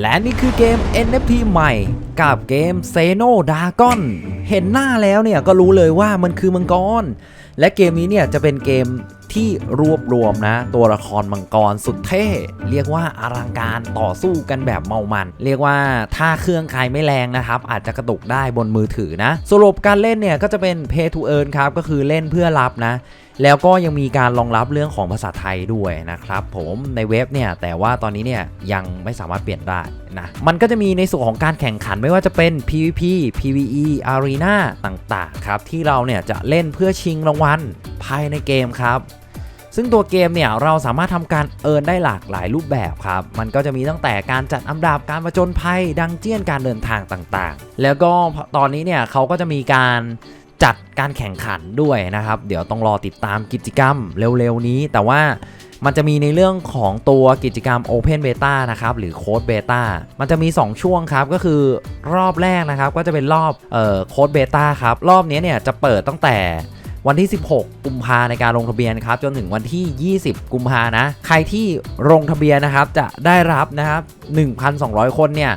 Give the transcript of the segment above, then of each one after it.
และนี่คือเกม NFT ใหม่ กับเกม s e n o Dragon เห็นหน้าแล้วเนี่ยก็รู้เลยว่ามันคือมังกร และเกมนี้เนี่ยจะเป็นเกมที่รวบรวมนะ ตัวละครมังกรสุดเท่ เรียกว่าอลังการต่อสู้กันแบบเมามัน เรียกว่าถ้าเครื่องใครไม่แรงนะครับ อาจจะกระตุกได้บนมือถือนะ สรุปการเล่นเนี่ยก็จะเป็น Pay to Earn ครับ ก็คือเล่นเพื่อรับนะ แล้วก็ยังมีการรองรับเรื่องของภาษาไทยด้วยนะครับผมในเว็บเนี่ยแต่ว่าตอนนี้เนี่ยยังไม่สามารถเปลี่ยนได้นะมันก็จะมีในส่วนของการแข่งขันไม่ว่าจะเป็น PVP PVE Arena ต่างๆครับที่เราเนี่ยจะเล่นเพื่อชิงรางวัลภายในเกมครับซึ่งตัวเกมเนี่ยเราสามารถทำการเอินได้หลากหลายรูปแบบครับ มันก็จะมีตั้งแต่การจัดอันดับการประจนภัยดังเจี้ยนการเดินทางต่างๆ แล้วก็ตอนนี้เนี่ยเขาก็จะมีการ จัดการแข่งขันด้วยนะครับ เดี๋ยวต้องรอติดตามกิจกรรมเร็วๆนี้ แต่ว่ามันจะมีในเรื่องของตัวกิจกรรม Open Beta นะครับ หรือโค้ดเบต้ามันจะมี 2 ช่วงครับ ก็คือรอบแรกนะครับ ก็จะเป็นรอบเอ่อโค้ดเบต้าครับ รอบนี้เนี่ยจะเปิดตั้งแต่วันที่ 16 กุมภาในการลงทะเบียนครับ จนถึงวันที่ 20 กุมภานะ ใครที่ลงทะเบียนนะครับ จะได้รับนะครับ 1,200 คนเนี่ย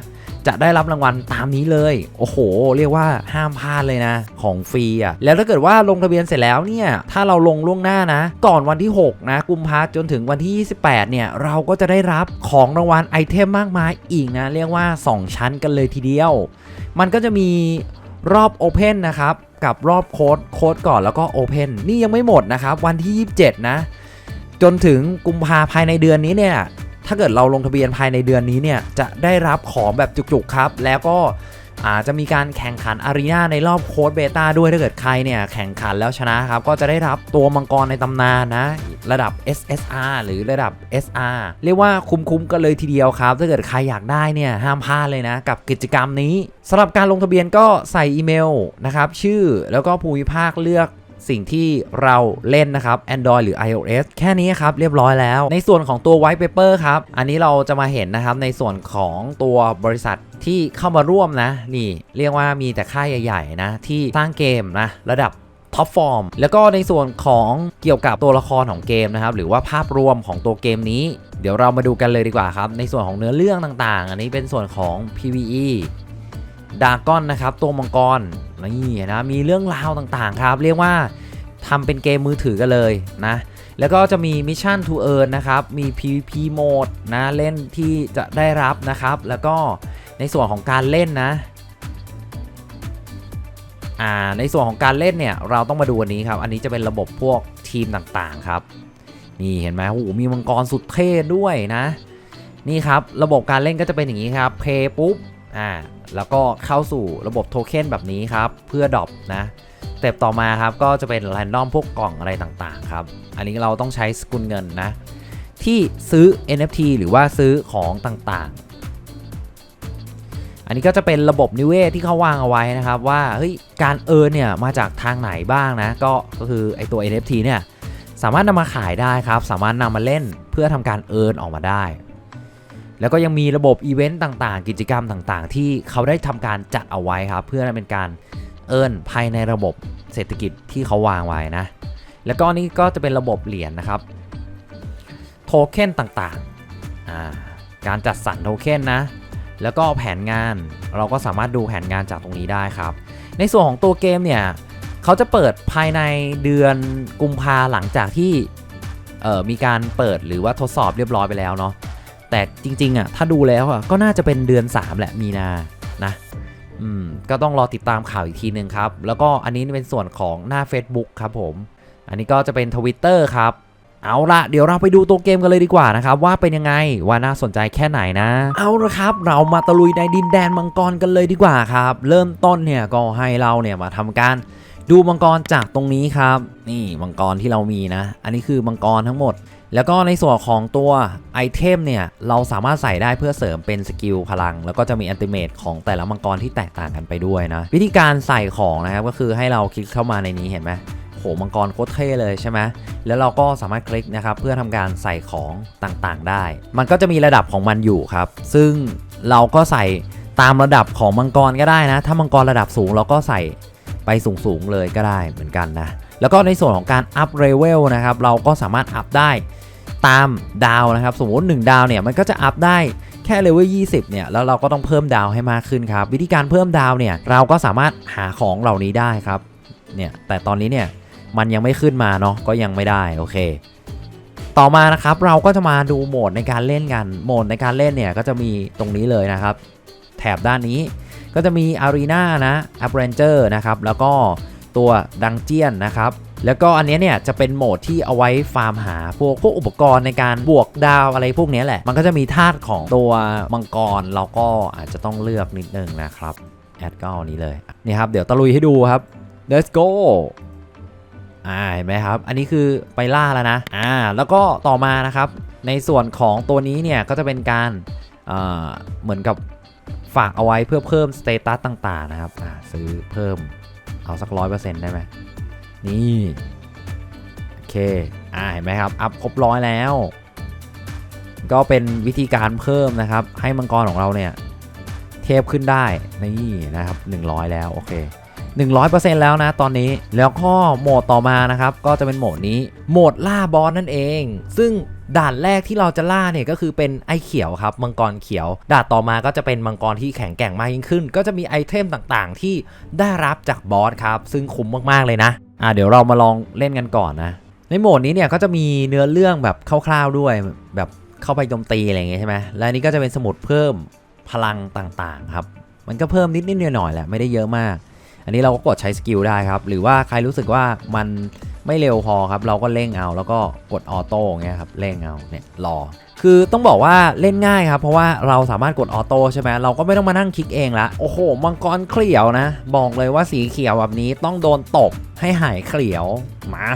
จะได้รับรางวัลตามนี้เลย โอ้โห เรียกว่าห้ามพลาดเลยนะ ของฟรีอะแล้วถ้าเกิดว่าลงทะเบียนเสร็จแล้วเนี่ยถ้าเราลงล่วงหน้านะ ก่อนวันที่ 6 นะกุมภาจนถึงวันที่ 28 เนี่ย เราก็จะได้รับของรางวัลไอเทมมากมายอีกนะ เรียกว่า 2 ชั้นกันเลยทีเดียว มันก็จะมีรอบ Open นนะครับกับรอบโค้ดโค้ดก่อนแล้วก็ Open นี่ยังไม่หมดนะครับ วันที่ 27 นะ จนถึงกุมภาภายในเดือนนี้เนี่ย ถ้าเกิดเราลงทะเบียนภายในเดือนนี้เนี่ยจะได้รับของแบบจุกๆครับ แล้วก็อาจจะมีการแข่งขันอารีนาในรอบโค้ดเบต้าด้วยถ้าเกิดใครเนี่ยแข่งขันแล้วชนะครับ ก็จะได้รับตัวมังกรในตำนานนะ ระดับ SSR หรือระดับ SR เรียกว่าคุ้มๆกันเลยทีเดียวครับ ถ้าเกิดใครอยากได้เนี่ยห้ามพลาดเลยนะ กับกิจกรรมนี้สำหรับการลงทะเบียนก็ใส่อีเมลนะครับ ชื่อแล้วก็ภูมิภาคเลือก สิ่งที่เราเล่นนะครับ Android หรือ iOS แค่นี้ครับเรียบร้อยแล้ว ในส่วนของตัว White Paper ครับ อันนี้เราจะมาเห็นนะครับในส่วนของตัวบริษัทที่เข้ามาร่วมนะ นี่เรียกว่ามีแต่ค่ายใหญ่ๆนะ ที่สร้างเกมนะระดับท็อปฟอร์มแล้วก็ในส่วนของเกี่ยวกับตัวละครของเกมนะครับ หรือว่าภาพรวมของตัวเกมนี้ เดี๋ยวเรามาดูกันเลยดีกว่าครับ ในส่วนของเนื้อเรื่องต่างๆ อันนี้เป็นส่วนของ PVE ดาก้อนนะครับตัวมังกรนี่นะมีเรื่องราวต่างๆครับ เรียกว่าทำเป็นเกมมือถือกันเลยนะ แล้วก็จะมีมิชชั่น to earn นะครับ มี PVP โหมดนะ เล่นที่จะได้รับนะครับ แล้วก็ในส่วนของการเล่นนะ อ่า ในส่วนของการเล่นเนี่ย เราต้องมาดูอันนี้ครับ อันนี้จะเป็นระบบพวกทีมต่างๆครับ นี่เห็นไหมโอ้โหมีมังกรสุดเท่ด้วยนะ นี่ครับ ระบบการเล่นก็จะเป็นอย่างนี้ครับ เพย์ปุ๊บ อ่า แล้วก็เข้าสู่ระบบโทเค็นแบบนี้ครับ เพื่อดรอปนะเต็ปต่อมาครับก็จะเป็นแรนดอมพวกกล่องอะไรต่างๆครับ อันนี้เราต้องใช้สกุลเงินนะ ที่ซื้อ NFT หรือว่าซื้อของต่างๆ อันนี้ก็จะเป็นระบบนิเวศที่เขาวางเอาไว้นะครับ ว่าเฮ้ยการเอิร์นเนี่ยมาจากทางไหนบ้างนะ ก็ก็คือไอตัว NFT เนี่ยสามารถนำมาขายได้ครับ สามารถนำมาเล่นเพื่อทำการเอิร์นออกมาได้ แล้วก็ยังมีระบบอีเวนต์ต่างๆ กิจกรรมต่างๆ ที่เขาได้ทำการจัดเอาไว้ครับ เพื่อเป็นการเอิร์นภายในระบบเศรษฐกิจที่เขาวางไว้นะ แล้วก็นี่ก็จะเป็นระบบเหรียญนะครับ โทเค็นต่างๆ การจัดสรรโทเค็นนะ แล้วก็แผนงานเราก็สามารถดูแผนงานจากตรงนี้ได้ครับ ในส่วนของตัวเกมเนี่ยเขาจะเปิดภายในเดือนกุมภาหลังจากที่มีการเปิดหรือว่าทดสอบเรียบร้อยไปแล้วเนาะ แต่จริงๆอะถ้าดูแล้วอะก็น่าจะเป็นเดือน 3 แหละมีนานะอืมก็ต้องรอติดตามข่าวอีกทีนึงครับ แล้วก็อันนี้เป็นส่วนของหน้า Facebook ครับผม อันนี้ก็จะเป็น Twitter ครับ เอาละเดี๋ยวเราไปดูตัวเกมกันเลยดีกว่านะครับ ว่าเป็นยังไงว่าน่าสนใจแค่ไหนนะ เอาละครับ เรามาตะลุยในดินแดนมังกรกันเลยดีกว่าครับ เริ่มต้นเนี่ยก็ให้เราเนี่ยมาทำการดูมังกรจากตรงนี้ครับ นี่มังกรที่เรามีนะ อันนี้คือมังกรทั้งหมดแล้วก็ในส่วนของตัวไอเทมเนี่ย เราสามารถใส่ได้เพื่อเสริมเป็นสกิลพลัง แล้วก็จะมีอันติเมตของแต่ละมังกรที่แตกต่างกันไปด้วยนะ วิธีการใส่ของนะครับก็คือให้เราคลิกเข้ามาในนี้เห็นไหมโหมังกรโคตรเท่เลยใช่ไหมแล้วเราก็สามารถคลิกนะครับเพื่อทำการใส่ของต่างๆได้ มันก็จะมีระดับของมันอยู่ครับ ซึ่งเราก็ใส่ตามระดับของมังกรก็ได้นะ ถ้ามังกรระดับสูงเราก็ใส่ไปสูงๆเลยก็ได้เหมือนกันนะ แล้วก็ในส่วนของการอัพเลเวลนะครับเราก็สามารถอัพได้ตามดาวนะครับ สมมติ 1 ดาวเนี่ยมันก็จะอัพได้แค่เลเวล 20 เนี่ย แล้วเราก็ต้องเพิ่มดาวให้มากขึ้นครับ วิธีการเพิ่มดาวเนี่ย เราก็สามารถหาของเหล่านี้ได้ครับ เนี่ย แต่ตอนนี้เนี่ย มันยังไม่ขึ้นมาเนาะ ก็ยังไม่ได้ โอเค ต่อมานะครับ เราก็จะมาดูโหมดในการเล่นกัน โหมดในการเล่นเนี่ย ก็จะมีตรงนี้เลยนะครับ แถบด้านนี้ ก็จะมี Arena นะ a p p r e n t u r e นะครับ แล้วก็ ตัวดังเจียนนะครับแล้วก็อันนี้เนี่ยจะเป็นโหมดที่เอาไว้ฟาร์มหาพวกพวกอุปกรณ์ในการบวกดาวอะไรพวกนี้แหละ มันก็จะมีธาตุของตัวมังกรเราก็อาจจะต้องเลือกนิดนึงนะครับแอดก็เอานี้เลยนี่ครับเดี๋ยวตะลุยให้ดูครับ let's go อ่าเห็นไหมครับ อันนี้คือไปล่าแล้วนะอ่าแล้วก็ต่อมานะครับ ในส่วนของตัวนี้เนี่ยก็จะเป็นการอ่าเหมือนกับฝากเอาไว้เพื่อเพิ่มสเตตัสต่างๆนะครับอ่าซื้อเพิ่ม เอาสักร้อยเปอร์เซ็นต์ได้ไหมนี่โอเคอ่าเห็นไหมครับ อัพครบร้อยแล้ว ก็เป็นวิธีการเพิ่มนะครับ ให้มังกรของเราเนี่ย เทพขึ้นได้นี่นะครับ 100 แล้ว โอเค 100%แล้วนะตอนนี้แล้วก็โหมดต่อมานะครับก็จะเป็นโหมดนี้โหมดล่าบอสนั่นเอง ซึ่งด่านแรกที่เราจะล่าเนี่ยก็คือเป็นไอเขียวครับมังกรเขียว ด่านต่อมาก็จะเป็นมังกรที่แข็งแกร่งมากยิ่งขึ้น ก็จะมีไอเทมต่างๆ ที่ได้รับจากบอสครับ ซึ่งคุ้มมากๆเลยนะอ่าเดี๋ยวเรามาลองเล่นกันก่อนนะ ในโหมดนี้เนี่ยก็จะมีเนื้อเรื่องแบบคร่าวๆด้วยแบบเข้าไปโจมตีอะไรอย่างเงี้ยใช่ไหมและนี้ก็จะเป็นสมุดเพิ่มพลังต่างๆครับมันก็เพิ่มนิดๆหน่อยๆแหละไม่ได้เยอะมาก อันนี้เราก็กดใช้สกิลได้ครับ หรือว่าใครรู้สึกว่ามันไม่เร็วพอครับ เราก็เร่งเอาแล้วก็กดออโต้เงี้ยครับเร่งเอาเนี่ยรอ คือต้องบอกว่าเล่นง่ายครับ เพราะว่าเราสามารถกดออโต้ใช่ไหมเราก็ไม่ต้องมานั่งคลิกเองละโอ้โห มังกรเขียวนะ บอกเลยว่าสีเขียวแบบนี้ต้องโดนตบให้หายเขียวมา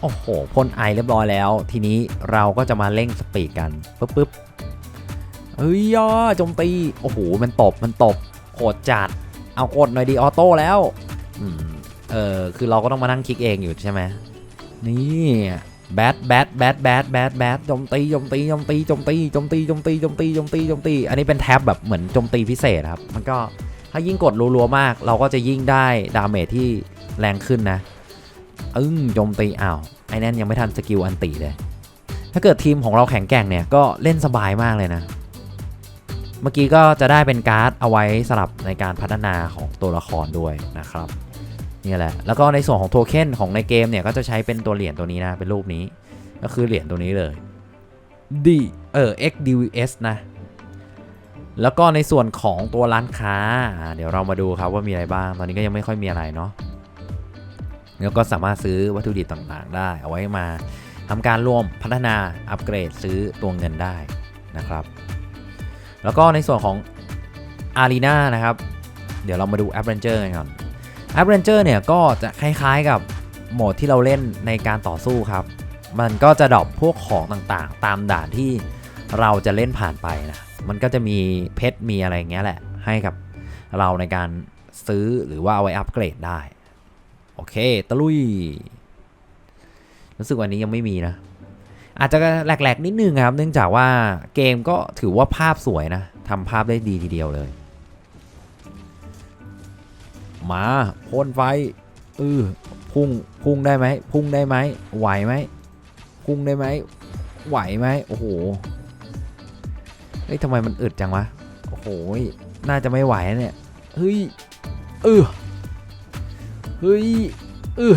โอ้โหพ่นไอเรียบร้อยแล้ว ทีนี้เราก็จะมาเร่งสปีดกันปึ๊บปึ๊บเฮ้ยย่อจมตีโอ้โหมันตบมันตบโหดจัด เอากดหน่อยดีออโต้แล้วอเออคือเราก็ต้องมานั่งคลิกเองอยู่ใช่ไหมนี่แบทแบทแบทแบทแบทแบทโจมตีโจมตีโจมตีโจมตีโจมตีโจมตีโจมตีโจมตีโจมตี อันนี้เป็นแท็บแบบเหมือนโจมตีพิเศษครับ มันก็ถ้ายิ่งกดรัวๆมาก เราก็จะยิ่งได้ดาเมจที่แรงขึ้นนะ อึ้งโจมตีอ้าวไอ้นั่นยังไม่ทันสกิลอันตีเลย ถ้าเกิดทีมของเราแข็งแกร่งเนี่ยก็เล่นสบายมากเลยนะ เมื่อกี้ก็จะได้เป็นการ์ดเอาไว้สลับในการพัฒนาของตัวละครด้วยนะครับนี่แหละ แล้วก็ในส่วนของโทเค็นของในเกมเนี่ยก็จะใช้เป็นตัวเหรียญตัวนี้นะ เป็นรูปนี้ ก็คือเหรียญตัวนี้เลย D เออ XDVS นะ แล้วก็ในส่วนของตัวร้านค้า เดี๋ยวเรามาดูครับว่ามีอะไรบ้าง ตอนนี้ก็ยังไม่ค่อยมีอะไรเนาะ แล้วก็สามารถซื้อวัตถุดิบต่างๆ ได้ เอาไว้มาทำการร่วมพัฒนาอัปเกรดซื้อตัวเงินได้นะครับ แล้วก็ในส่วนของ Arena นะครับ เดี๋ยวเรามาดู a p p r e n t u r กันก่อน a p p r e n t u r เนี่ยก็จะคล้ายๆกับโหมดที่เราเล่นในการต่อสู้ครับ มันก็จะดรอปพวกของต่างๆ ตามด่านที่เราจะเล่นผ่านไปนะ มันก็จะมีเพชรมีอะไรอย่างเงี้ยแหละ ให้กับเราในการซื้อหรือว่าเอาไว้อัปเกรดได้ โอเค ตะลุย รู้สึกวันนี้ยังไม่มีนะ อาจจะแหลกๆนิดนึงครับ เนื่องจากว่าเกมก็ถือว่าภาพสวยนะทำภาพได้ดีทีเดียวเลย มาพ่นไฟเออพุ่งพุ่งได้ไหมพุ่งได้ไหมไหวไหมพุ่งได้ไหมไหวไหมโอ้โหเฮ้ยทำไมมันอึดจังวะโอ้โหน่าจะไม่ไหวเนี่ยเฮ้ยเออเฮ้ยเออ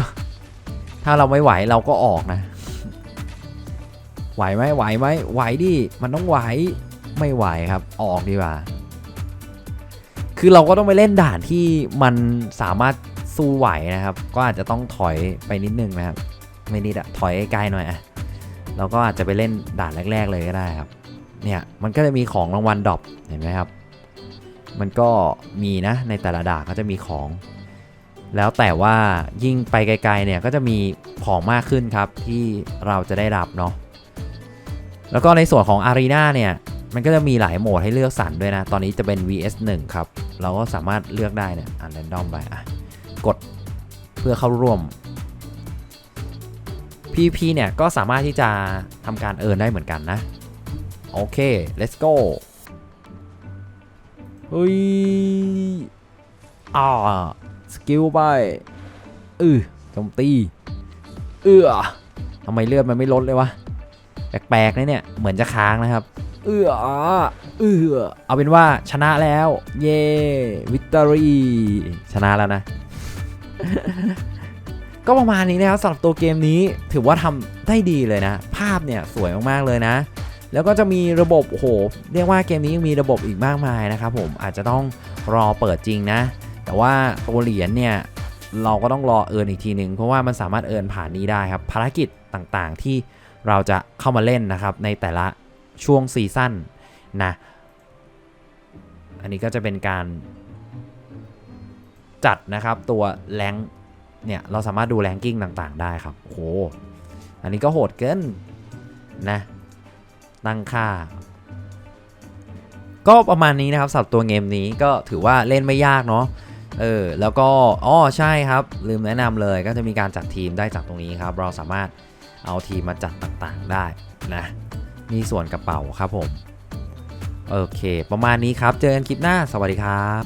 ถ้าเราไม่ไหวเราก็ออกนะ ไหวไหมไหวไหมไหวดิมันต้องไหวไม่ไหวครับออกดีกว่า คือเราก็ต้องไปเล่นด่านที่มันสามารถสู้ไหวนะครับ ก็อาจจะต้องถอยไปนิดนึงนะครับไม่นิดอะถอยไกลๆหน่อยอะเราก็อาจจะไปเล่นด่านแรก ๆ เลยก็ได้ครับ เนี่ยมันก็จะมีของรางวัลดรอปเห็นไหมครับ มันก็มีนะในแต่ละด่านก็จะมีของ แล้วแต่ว่ายิ่งไปไกลๆเนี่ยก็จะมีของมากขึ้นครับที่เราจะได้รับเนาะ แล้วก็ในส่วนของ Arena เนี่ย มันก็จะมีหลายโหมดให้เลือกสรรด้วยนะ ตอนนี้จะเป็น vs 1ครับ เราก็สามารถเลือกได้เนี่ย อ่านแรนดอมไปอะกดเพื่อเข้าร่วม PP เนี่ย ก็สามารถที่จะทำการเอิร์นได้เหมือนกันนะ โอเค let's go เฮ้ยอ่าสกิลไปอือโจมตี เอือทำไมเลือดมันไม่ลดเลยวะ แปลกๆนะเนี่ยเหมือนจะค้างนะครับ เอือเอือเอาเป็นว่าชนะแล้ว เย้วิตอรี่ชนะแล้วนะ ก็ประมาณนี้นะครับสำหรับตัวเกมนี้ถือว่าทำได้ดีเลยนะ ภาพเนี่ยสวยมากๆเลยนะแล้วก็จะมีระบบโอ้โหเรียกว่าเกมนี้ยังมีระบบอีกมากมายนะครับผมอาจจะต้องรอเปิดจริงนะ แต่ว่าตัวเหรียญเนี่ยเราก็ต้องรอเอิร์นอีกทีหนึ่งเพราะว่ามันสามารถเอิร์นผ่านนี้ได้ครับ ภารกิจต่างๆที่ เราจะเข้ามาเล่นนะครับในแต่ละช่วงซีซั่นนะ อันนี้ก็จะเป็นการจัดนะครับตัวแรงเนี่ยเราสามารถดูแรงกิ้งต่างๆได้ครับโอ้โหอันนี้ก็โหดเกินนะตั้งค่า ก็ประมาณนี้นะครับสำหรับตัวเกมนี้ก็ถือว่าเล่นไม่ยากเนาะเออแล้วก็อ๋อใช่ครับ ลืมแนะนำเลยก็จะมีการจัดทีมได้จากตรงนี้ครับ เราสามารถ เอาทีมาจัดต่างๆได้นะมีส่วนกระเป๋าครับผม โอเค ประมาณนี้ครับ เจอกันคลิปหน้า สวัสดีครับ